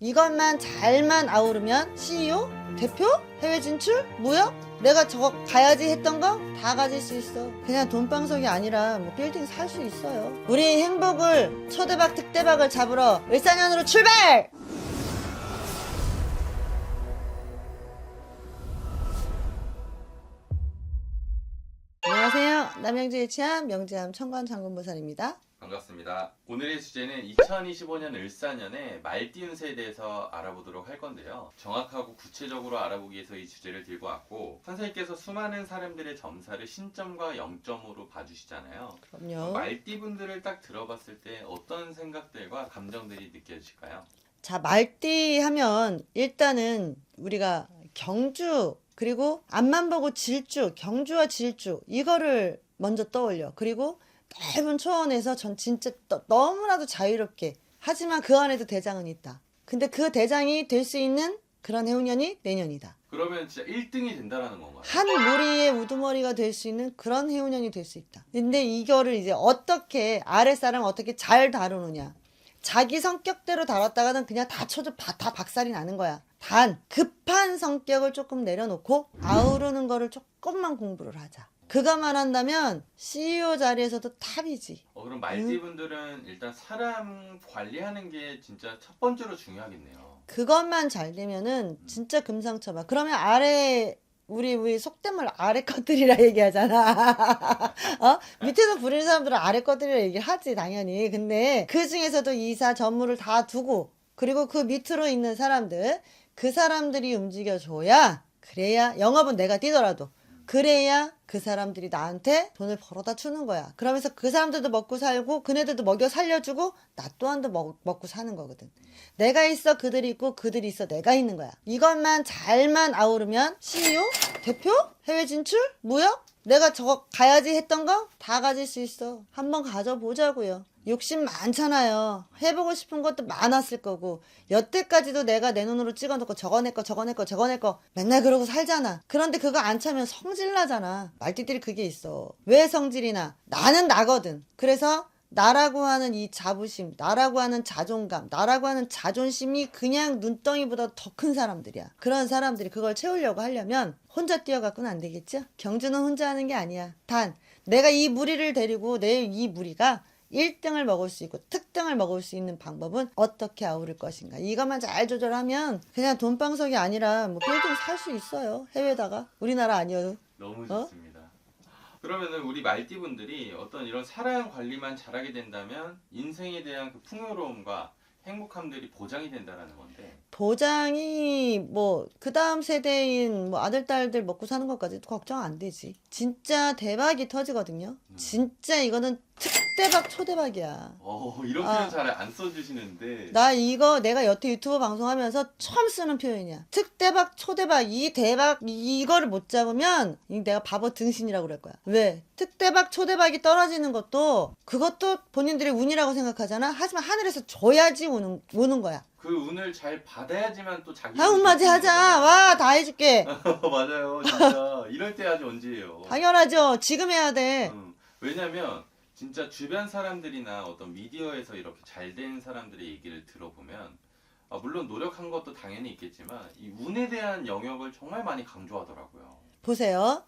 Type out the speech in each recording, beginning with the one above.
이것만 잘만 아우르면 CEO? 대표? 해외 진출? 무역? 내가 저거 가야지 했던 거 다 가질 수 있어. 그냥 돈방석이 아니라 뭐 빌딩 살 수 있어요. 우리 행복을 초대박 특대박을 잡으러 일산연으로 출발! 안녕하세요. 남양주의 치안 명지암 청관 장군보살입니다. 반갑습니다. 오늘의 주제는 2025년 을사년의 말띠 운세에 대해서 알아보도록 할 건데요. 정확하고 구체적으로 알아보기 위해서 이 주제를 들고 왔고 선생님께서 수많은 사람들의 점사를 신점과 0점으로 봐주시잖아요. 그럼요. 말띠 분들을 딱 들어봤을 때 어떤 생각들과 감정들이 느껴지실까요? 자, 말띠 하면 일단은 우리가 경주 그리고 앞만 보고 질주, 경주와 질주 이거를 먼저 떠올려. 그리고 넓은 초원에서 전 진짜 너- 너무나도 자유롭게 하지만 그 안에도 대장은 있다. 근데 그 대장이 될 수 있는 그런 해운년이 내년이다. 그러면 진짜 1등이 된다라는 건가요? 한 무리의 우두머리가 될 수 있는 그런 해운년이 될 수 있다. 근데 이거를 이제 어떻게 아랫사람 어떻게 잘 다루느냐. 자기 성격대로 다뤘다가는 그냥 다 쳐져 바- 다 박살이 나는 거야. 단 급한 성격을 조금 내려놓고 아우르는 거를 조금만 공부를 하자. 그거만 한다면 CEO 자리에서도 탑이지. 어, 그럼 말띠 분들은 일단 사람 관리하는 게 진짜 첫 번째로 중요하겠네요. 그것만 잘 되면은 진짜 금상첨화. 그러면 아래 우리 우리 속된 말 아래 것들이라 얘기하잖아. 어? 밑에서 부리는 사람들은 아래 것들이라 얘기하지 당연히. 근데 그 중에서도 이사 전무를 다 두고 그리고 그 밑으로 있는 사람들 그 사람들이 움직여줘야 그래야 영업은 내가 뛰더라도 그래야 그 사람들이 나한테 돈을 벌어다 주는 거야. 그러면서 그 사람들도 먹고 살고 그네들도 먹여 살려주고 나 또한도 먹, 먹고 사는 거거든. 내가 있어 그들이 있고 그들이 있어 내가 있는 거야. 이것만 잘만 아우르면 CEO? 대표? 해외 진출? 무역? 내가 저거 가야지 했던 거 다 가질 수 있어. 한번 가져보자고요. 욕심 많잖아요. 해보고 싶은 것도 많았을 거고 여태까지도 내가 내 눈으로 찍어놓고 저거 내 거 저거 내 거 저거 내 거 맨날 그러고 살잖아. 그런데 그거 안 차면 성질 나잖아. 말띠들이 그게 있어. 왜 성질이 나? 나는 나거든. 그래서 나라고 하는 이 자부심, 나라고 하는 자존감, 나라고 하는 자존심이 그냥 눈덩이보다 더 큰 사람들이야. 그런 사람들이 그걸 채우려고 하려면 혼자 뛰어갖고는 안 되겠죠? 경주는 혼자 하는 게 아니야. 단, 내가 이 무리를 데리고 내 이 무리가 1등을 먹을 수 있고 특등을 먹을 수 있는 방법은 어떻게 아우를 것인가. 이것만 잘 조절하면 그냥 돈방석이 아니라 뭐 빌딩 살 수 있어요. 해외다가. 우리나라 아니어도. 너무 어? 좋습니다. 그러면은 우리 말띠 분들이 어떤 이런 사랑 관리만 잘하게 된다면 인생에 대한 그 풍요로움과 행복함들이 보장이 된다라는 건데 보장이 뭐 그 다음 세대인 뭐 아들 딸들 먹고 사는 것까지 걱정 안 되지. 진짜 대박이 터지거든요. 진짜 이거는 특 대박 초대박이야. 어 이런 아. 표현 잘안 써주시는데 나 이거 내가 여태 유튜브 방송하면서 처음 쓰는 표현이야. 특대박, 초대박, 이 대박, 이- 이거를 못 잡으면 이 내가 바보 등신이라고 그럴 거야. 왜? 특대박, 초대박이 떨어지는 것도 그것도 본인들이 운이라고 생각하잖아. 하지만 하늘에서 줘야지 오는, 오는 거야. 그 운을 잘 받아야지만 또 자기 아, 운맞이 하자. 와, 다 해줄게. 맞아요 진짜 이럴 때 아주 언제예요 당연하죠. 지금 해야 돼. 음, 왜냐면 진짜 주변 사람들이나 어떤 미디어에서 이렇게 잘 된 사람들의 얘기를 들어보면 아, 물론 노력한 것도 당연히 있겠지만 이 운에 대한 영역을 정말 많이 강조하더라고요. 보세요.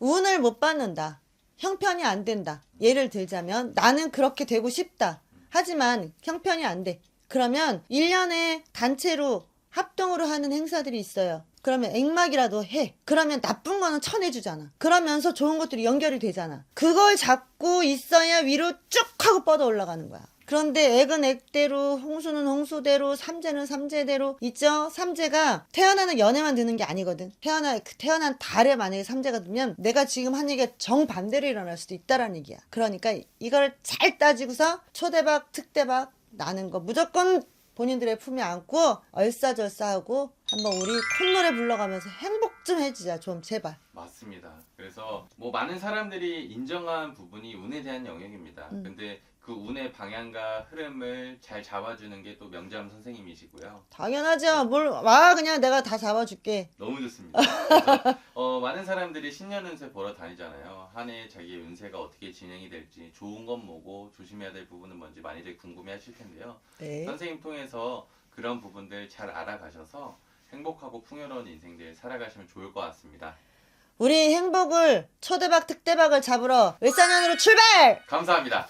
운을 못 받는다. 형편이 안 된다. 예를 들자면 나는 그렇게 되고 싶다. 하지만 형편이 안 돼. 그러면 1년에 단체로 합동으로 하는 행사들이 있어요. 그러면 액막이라도 해. 그러면 나쁜 거는 쳐내주잖아. 그러면서 좋은 것들이 연결이 되잖아. 그걸 잡고 있어야 위로 쭉 하고 뻗어 올라가는 거야. 그런데 액은 액대로, 홍수는 홍수대로, 삼재는 삼재대로 있죠. 삼재가 태어나는 연애만 드는 게 아니거든. 태어나 그 태어난 달에 만약에 삼재가 들면 내가 지금 한 얘기가 정반대로 일어날 수도 있다라는 얘기야. 그러니까 이걸 잘 따지고서 초대박, 특대박 나는 거 무조건 본인들의 품에 안고 얼싸절싸하고 한번 우리 콧노래 불러가면서 행복 좀 해주자 좀 제발. 맞습니다. 그래서 뭐 많은 사람들이 인정한 부분이 운에 대한 영역입니다. 음. 근데 그 운의 방향과 흐름을 잘 잡아주는 게 또 명자음 선생님이시고요. 당연하죠. 뭘 와 그냥 내가 다 잡아줄게. 너무 좋습니다. 그래서 어, 많은 사람들이 신년 운세 보러 다니잖아요. 한 해 자기의 운세가 어떻게 진행이 될지 좋은 건 뭐고 조심해야 될 부분은 뭔지 많이들 궁금해하실 텐데요. 네. 선생님 통해서 그런 부분들 잘 알아가셔서 행복하고 풍요로운 인생들 살아가시면 좋을 것 같습니다. 우리 행복을 초대박 특대박을 잡으러 을사년으로 출발! 감사합니다.